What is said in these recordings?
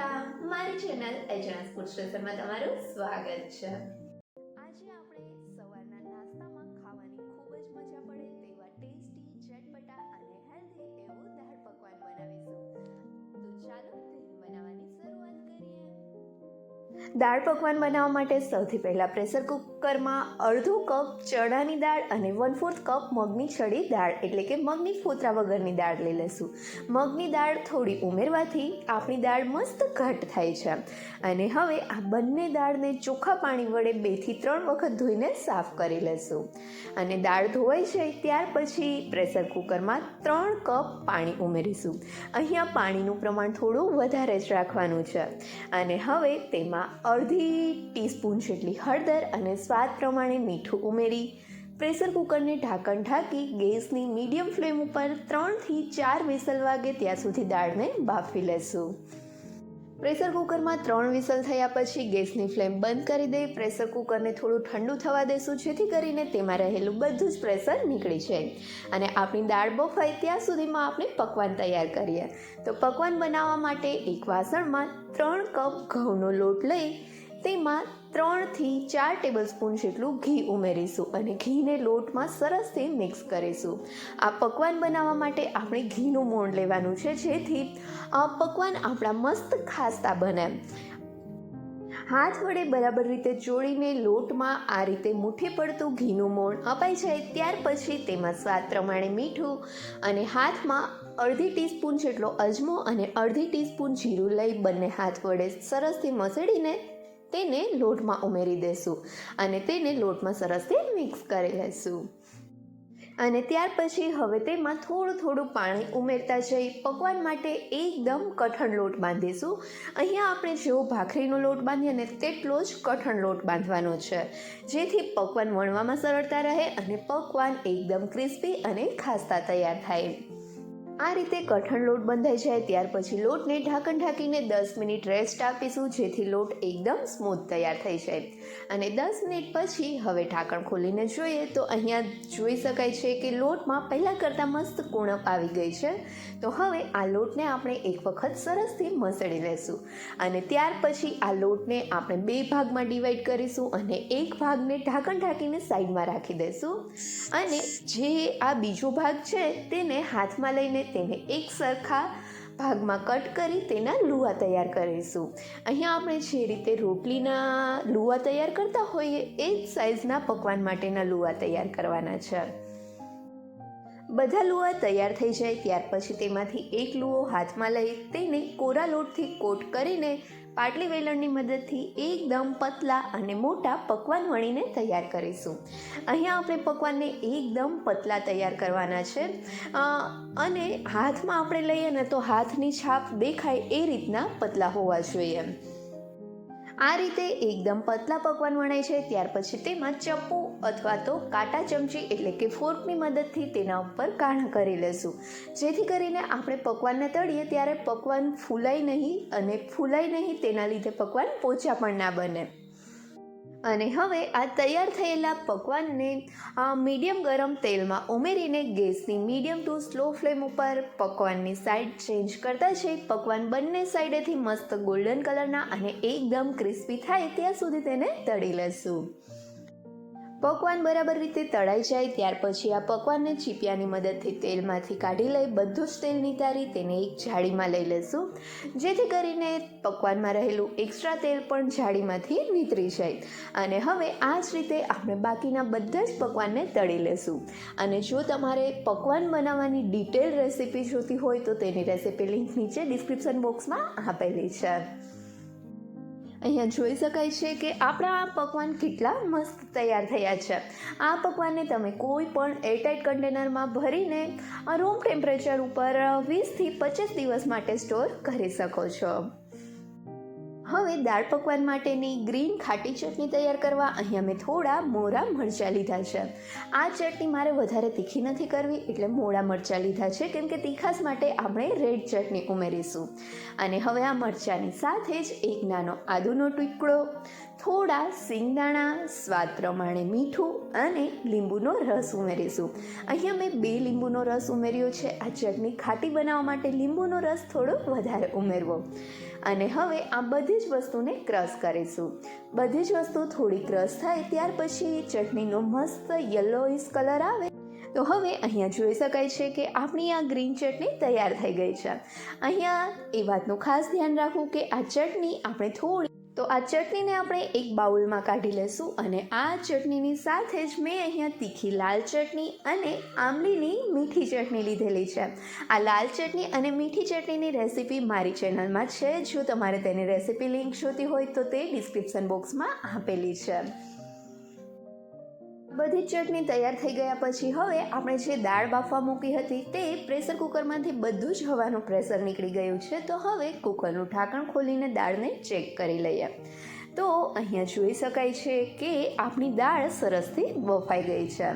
કેમ મારી channel એજન્સ food સ્ટેશનમાં તમારું સ્વાગત છે. દાળ પકવાન બનાવવા માટે સૌથી પહેલાં પ્રેશર કુકરમાં અડધો કપ ચણાની દાળ અને વન ફોર્થ કપ મગની છડી દાળ, એટલે કે મગની ફોતરા વગરની દાળ લઈ લઈશું. મગની દાળ થોડી ઉમેરવાથી આપણી દાળ મસ્ત ઘટ થાય છે. અને હવે આ બંને દાળને ચોખ્ખા પાણી વડે બેથી ત્રણ વખત ધોઈને સાફ કરી લઈશું. અને દાળ ધોવાઈ જાય ત્યાર પછી પ્રેશર કુકરમાં ત્રણ કપ પાણી ઉમેરીશું. અહીંયા પાણીનું પ્રમાણ થોડું વધારે જ રાખવાનું છે. અને હવે તેમાં અડધી ટીસ્પૂન જેટલી હળદર અને સ્વાદ પ્રમાણે મીઠું ઉમેરી પ્રેશર કુકરને ઢાંકણ ઢાંકી ગેસની મીડિયમ ફ્લેમ ઉપર ત્રણથી ચાર વિસલ વાગે ત્યાં સુધી દાળને બાફી લેશું. પ્રેશર કુકરમાં ત્રણ વિસલ થયા પછી ગેસની ફ્લેમ બંધ કરી દઈ પ્રેશર કુકરને થોડું ઠંડુ થવા દેશું જેથી કરીને તેમાં રહેલું બધું જ પ્રેશર નીકળી જાય અને આપણી દાળ બફાય ત્યાં સુધીમાં આપણે પકવાન તૈયાર કરીએ. તો પકવાન બનાવવા માટે એક વાસણમાં ત્રણ કપ ઘઉંનો લોટ લઈ તેમાં ત્રણથી ચાર ટેબલસ્પૂન જેટલું ઘી ઉમેરીશું અને ઘીને લોટમાં સરસથી મિક્સ કરીશું. આ પકવાન બનાવવા માટે આપણે ઘીનું મોણ લેવાનું છે, જેથી આ પકવાન આપણા મસ્ત ખાસ્તા બને. હાથ વડે બરાબર રીતે ચોળીને લોટમાં આ રીતે મુઠ્ઠી પડતું ઘીનું મોણ અપાઈ જાય ત્યાર પછી તેમાં સ્વાદ પ્રમાણે મીઠું અને હાથમાં અડધી ટીસ્પૂન જેટલો અજમો અને અડધી ટીસ્પૂન જીરું લઈ બંને હાથ વડે સરસથી મસળીને તેને લોટમાં ઉમેરી દેશું અને તેને લોટમાં સરસથી મિક્સ કરી લેશું. અને ત્યાર પછી હવે તેમાં થોડું થોડું પાણી ઉમેરતા જઈ પકવાન માટે એકદમ કઠણ લોટ બાંધીશું. અહીંયા આપણે જેવો ભાખરીનો લોટ બાંધીએ ને તેટલો જ કઠણ લોટ બાંધવાનો છે. જેથી પકવાન વણવામાં સરળતા રહે અને પકવાન એકદમ ક્રિસ્પી અને ખાસ્તા તૈયાર થાય. આ રીતે કઠણ લોટ બંધાઈ જાય ત્યાર પછી લોટને ઢાંકણ ઢાંકીને દસ મિનિટ રેસ્ટ આપીશું, જેથી લોટ એકદમ સ્મૂથ તૈયાર થઈ જાય. અને દસ મિનિટ પછી હવે ઢાંકણ ખોલીને જોઈએ તો અહીંયા જોઈ શકાય છે કે લોટમાં પહેલાં કરતાં મસ્ત કુણપ આવી ગઈ છે. તો હવે આ લોટને આપણે એક વખત સરસથી મસળી લેશું. અને ત્યાર પછી આ લોટને આપણે બે ભાગમાં ડિવાઈડ કરીશું અને એક ભાગને ઢાંકણ ઢાંકીને સાઈડમાં રાખી દઈશું અને જે આ બીજો ભાગ છે તેને હાથમાં લઈને તેને એક સરખા ભાગમાં કટ કરી તેના લુવા તૈયાર કરીશું. અહીંયા આપણે જે રીતે રોટલીના લુવા તૈયાર કરતા હોઈએ એ જ સાઇઝના પકવાન માટેના લુવા તૈયાર કરવાના છે. બધા લુવા તૈયાર થઈ જાય ત્યાર પછી તેમાંથી એક લુઓ હાથમાં લઈ તેને કોરા લોટથી કોટ કરીને પાટલી વેલણની મદદથી એકદમ પતલા અને મોટા પકવાન વણીને તૈયાર કરીશું. અહીંયા આપણે પકવાનને એકદમ પતલા તૈયાર કરવાના છે. અને હાથમાં આપણે લઈએ ને તો હાથની છાપ દેખાય એ રીતના પતલા હોવા જોઈએ. આ રીતે એકદમ પતલા પકવાન વણાય છે. ત્યાર પછી તેમાં ચપ્પુ અથવા તો કાંટા ચમચી એટલે કે ફોર્કની મદદથી તેના ઉપર કાણા કરી લેશું. જેથી કરીને આપણે પકવાનને તળીએ ત્યારે પકવાન ફૂલાય નહીં અને ફૂલાય નહીં તેના લીધે પકવાન પોચા પણ ના બને. અને હવે આ તૈયાર થયેલા પકવાનને મીડિયમ ગરમ તેલમાં ઉમેરીને ગેસની મીડિયમ ટુ સ્લો ફ્લેમ ઉપર પકવાનની સાઈડ ચેન્જ કરતા છે. પકવાન બંને સાઈડેથી મસ્ત ગોલ્ડન કલરના અને એકદમ ક્રિસ્પી થાય ત્યાં સુધી તેને તળી લેશું. પકવાન બરાબર રીતે તળાઈ જાય ત્યાર પછી આ પકવાનને ચીપિયાની મદદથી તેલમાંથી કાઢી લઈ બધું જ તેલ નિતારી તેને એક જાળીમાં લઈ લેશું. જેથી કરીને પકવાનમાં રહેલું એક્સ્ટ્રા તેલ પણ જાળીમાંથી નીતરી જાય. અને હવે આ જ રીતે આપણે બાકીના બધા જ પકવાનને તળી લેશું. અને જો તમારે પકવાન બનાવવાની ડિટેલ રેસીપી જોતી હોય તો તેની રેસીપી લિંક નીચે ડિસ્ક્રિપ્શન બોક્સમાં આપેલી છે. અહીંયા જોઈ શકાય છે કે આપણા આ પકવાન કેટલા મસ્ત તૈયાર થયા છે. આ પકવાનને તમે કોઈ પણ એરટાઇટ કન્ટેનરમાં ભરીને રૂમ ટેમ્પરેચર ઉપર વીસથી પચીસ દિવસ માટે સ્ટોર કરી શકો છો. હવે દાળ પકવાન માટેની ગ્રીન ખાટી ચટણી તૈયાર કરવા અહીંયા મેં થોડા મોરા મરચાં લીધા છે. આ ચટણી મારે વધારે તીખી નથી કરવી, એટલે મોળા મરચાં લીધા છે, કેમ કે તીખાસ માટે આપણે રેડ ચટણી ઉમેરીશું. અને હવે આ મરચાંની સાથે જ એક નાનો આદુનો ટુકડો, થોડા સિંગદાણા, સ્વાદ પ્રમાણે મીઠું અને લીંબુનો રસ ઉમેરીશું. અહીંયા મેં બે લીંબુનો રસ ઉમેર્યો છે. આ ચટણી ખાટી બનાવવા માટે લીંબુનો રસ થોડો વધારે ઉમેરવો. અને હવે આ બધી જ વસ્તુને ક્રશ કરીશું. બધી જ વસ્તુ થોડી ક્રશ થાય ત્યાર પછી ચટણીનો મસ્ત યલોઇશ કલર આવે. તો હવે અહીંયા જોઈ શકાય છે કે આપણી આ ગ્રીન ચટણી તૈયાર થઈ ગઈ છે. અહીંયા એ વાતનું ખાસ ધ્યાન રાખવું કે આ ચટણી આપણે થોડી તો આ ચટણીને આપણે એક બાઉલમાં કાઢી લેશું અને આ ચટણીની સાથે જ મેં અહીંયા તીખી લાલ ચટણી અને આંબલીની મીઠી ચટણી લીધેલી છે. આ લાલ ચટણી અને મીઠી ચટણીની રેસીપી મારી ચેનલમાં છે. જો તમારે તેની રેસીપી લિંક જોતી હોય તો તે ડિસ્ક્રિપ્શન બોક્સમાં આપેલી છે. બધી ચટણી તૈયાર થઈ ગયા પછી હવે આપણે જે દાળ બાફવા મૂકી હતી તે પ્રેશર કુકરમાંથી બધું જ હવાનું પ્રેશર નીકળી ગયું છે. તો હવે કુકરનું ઢાંકણ ખોલીને દાળને ચેક કરી લઈએ. તો અહીંયા જોઈ શકાય છે કે આપણી દાળ સરસથી બફાઈ ગઈ છે.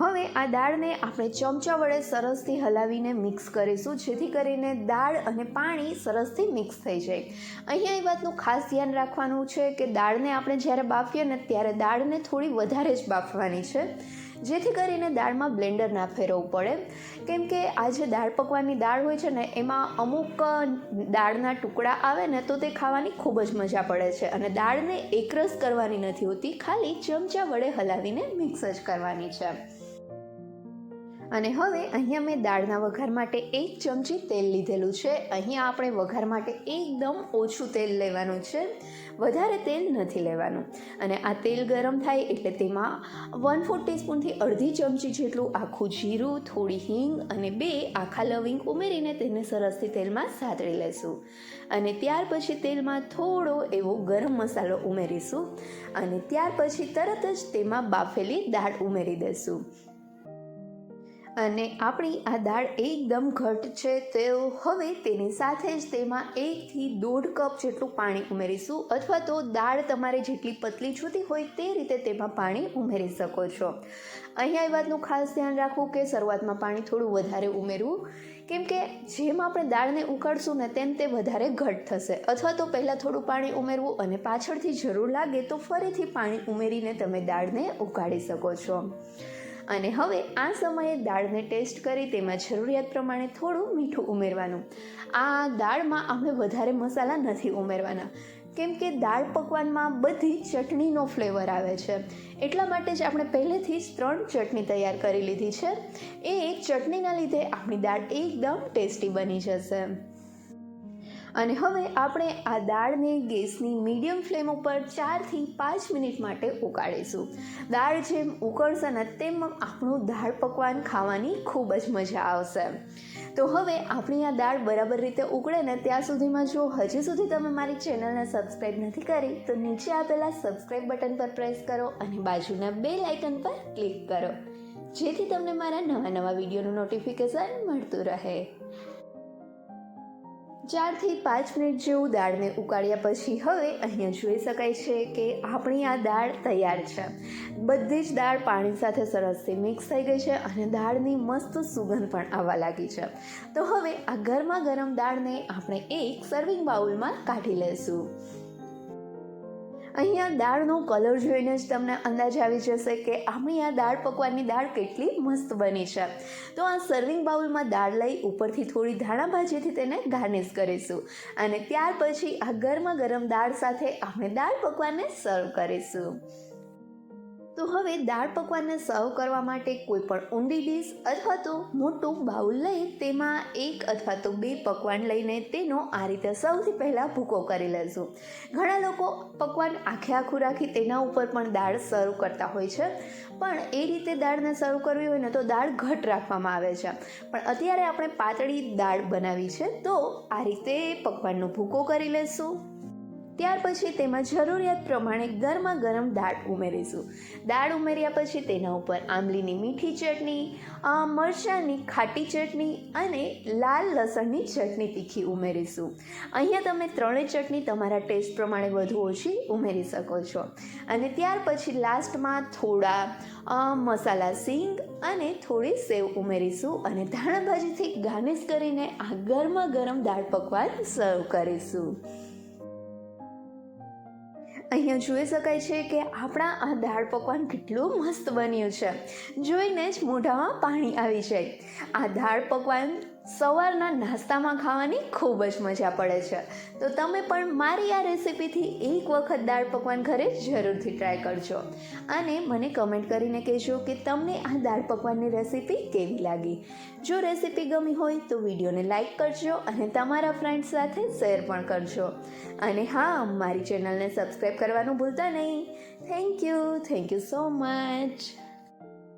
હવે આ દાળને આપણે ચમચા વડે સરસથી હલાવીને મિક્સ કરીશું, જેથી કરીને દાળ અને પાણી સરસથી મિક્સ થઈ જાય. અહીંયા એ વાતનું ખાસ ધ્યાન રાખવાનું છે કે દાળને આપણે જ્યારે બાફીએ ને ત્યારે દાળને થોડી વધારે જ બાફવાની છે, જેથી કરીને દાળમાં બ્લેન્ડર ના ફેરવવું પડે. કેમ કે આ જે દાળ પકવાનની દાળ હોય છે ને, એમાં અમુક દાળના ટુકડા આવે ને, તો તે ખાવાની ખૂબ જ મજા પડે છે. અને દાળને એકરસ કરવાની નથી હોતી, ખાલી ચમચા વડે હલાવીને મિક્સ જ કરવાની છે. અને હવે અહીંયા મેં દાળના વઘાર માટે એક ચમચી તેલ લીધેલું છે. અહીંયા આપણે વઘાર માટે એકદમ ઓછું તેલ લેવાનું છે. વધારે તેલ નથી લેવાનું. અને આ તેલ ગરમ થાય એટલે તેમાં વન ફોર ટીસ્પૂનથી અડધી ચમચી જેટલું આખું જીરું, થોડી હિંગ અને બે આખા લવિંગ ઉમેરીને તેને સરસથી તેલમાં સાતળી લેશું. અને ત્યાર પછી તેલમાં થોડો એવો ગરમ મસાલો ઉમેરીશું. અને ત્યાર પછી તરત જ તેમાં બાફેલી દાળ ઉમેરી દઈશું અને આપણી આ દાળ એકદમ ઘટ છે, તો હવે તેની સાથે જ તેમાં એકથી દોઢ કપ જેટલું પાણી ઉમેરીશું અથવા તો દાળ તમારે જેટલી પતલી જૂતી હોય તે રીતે તેમાં પાણી ઉમેરી શકો છો. અહીંયા એ વાતનું ખાસ ધ્યાન રાખવું કે શરૂઆતમાં પાણી થોડું વધારે ઉમેરવું, કેમ કે જેમ આપણે દાળને ઉકાળશું ને તેમ તે વધારે ઘટ થશે. અથવા તો પહેલાં થોડું પાણી ઉમેરવું અને પાછળથી જરૂર લાગે તો ફરીથી પાણી ઉમેરીને તમે દાળને ઉકાળી શકો છો. અને હવે આ સમયે દાળને ટેસ્ટ કરી તેમાં જરૂરિયાત પ્રમાણે થોડું મીઠું ઉમેરવાનું. આ દાળમાં આપણે વધારે મસાલા નથી ઉમેરવાના. કેમ કે દાળ પકવાનમાં બધી ચટણીનો ફ્લેવર આવે છે. એટલા માટે જ આપણે પહેલેથી જ ત્રણ ચટણી તૈયાર કરી લીધી છે. એ ચટણીના લીધે આપણી દાળ એકદમ ટેસ્ટી બની જશે. અને હવે આપણે આ દાળને ગેસની મીડિયમ ફ્લેમ ઉપર ચારથી પાંચ મિનિટ માટે ઉકાળીશું. દાળ જેમ ઉકળશે ને તેમ આપણું દાળ પકવાન ખાવાની ખૂબ જ મજા આવશે. તો હવે આપણી આ દાળ બરાબર રીતે ઉકળે ને ત્યાં સુધીમાં જો હજી સુધી તમે મારી ચેનલને સબસ્ક્રાઈબ નથી કરી, તો નીચે આપેલા સબસ્ક્રાઈબ બટન પર પ્રેસ કરો અને બાજુના બે લાઇકન પર ક્લિક કરો. જેથી તમને મારા નવા નવા વિડીયોનું નોટિફિકેશન મળતું રહે. ચારથી પાંચ મિનિટ જેવું દાળને ઉકાળ્યા પછી હવે અહીંયા જોઈ શકાય છે કે આપણી આ દાળ તૈયાર છે. બધી જ દાળ પાણી સાથે સરસથી મિક્સ થઈ ગઈ છે અને દાળની મસ્ત સુગંધ પણ આવવા લાગી છે. તો હવે આ ગરમા ગરમ દાળને આપણે એક સર્વિંગ બાઉલમાં કાઢી લેશું અહીંયા દાળનો કલર જોઈને જ તમને અંદાજ આવી જશે કે આપણી આ દાળ પકવાનની દાળ કેટલી મસ્ત બની છે. તો આ સર્વિંગ બાઉલમાં દાળ લઈ ઉપરથી થોડી ધાણા ભાજીથી તેને ગાર્નિશ કરીશું. અને ત્યાર પછી આ ગરમા ગરમ દાળ સાથે આપણે દાળ પકવાનને સર્વ કરીશું. તો હવે દાળ પકવાનને સર્વ કરવા માટે કોઈ પણ ઊંડી ડીશ અથવા તો મોટું બાઉલ લઈ તેમાં એક અથવા તો બે પકવાન લઈને તેનો આ રીતે સૌથી પહેલાં ભૂકો કરી લેશું ઘણા લોકો પકવાન આખે આખું રાખી તેના ઉપર પણ દાળ સર્વ કરતા હોય છે. પણ એ રીતે દાળને સર્વ કરવી હોય ને તો દાળ ઘટ રાખવામાં આવે છે. પણ અત્યારે આપણે પાતળી દાળ બનાવી છે તો આ રીતે પકવાનનો ભૂકો કરી લેશું. ત્યાર પછી તેમાં જરૂરિયાત પ્રમાણે ગરમા ગરમ દાળ ઉમેરીશું. દાળ ઉમેર્યા પછી તેના ઉપર આંબલીની મીઠી ચટણી મરચાંની ખાટી ચટણી અને લાલ લસણની ચટણી તીખી ઉમેરીશું. અહીંયા તમે ત્રણેય ચટણી તમારા ટેસ્ટ પ્રમાણે વધુ ઓછી ઉમેરી શકો છો. અને ત્યાર પછી લાસ્ટમાં થોડા મસાલા સિંગ અને થોડી સેવ ઉમેરીશું અને ધાણાભાજીથી ગાર્નિશ કરીને આ ગરમા ગરમ દાળ પકવાન સર્વ કરીશું. અહીંયા જોઈ શકાય છે કે આપણા આ દાળ પકવાન કેટલું મસ્ત બન્યું છે. જોઈને જ મોઢામાં પાણી આવી જાય. આ દાળ પકવાન સવારના નાસ્તામાં ખાવાની ખૂબ જ મજા પડે છે. તો તમે પણ મારી આ રેસિપીથી એક વખત દાળ પકવાન ઘરે જરૂરથી ટ્રાય કરજો. અને મને કમેન્ટ કરીને કહેજો કે તમને આ દાળ પકવાનની રેસીપી કેવી લાગી? જો રેસીપી ગમી હોય તો વિડીયોને લાઇક કરજો અને તમારા ફ્રેન્ડ્સ સાથે શેર પણ કરજો. અને હા, મારી ચેનલને સબસ્ક્રાઈબ કરવાનું ભૂલતા નહીં. Thank you thank you so much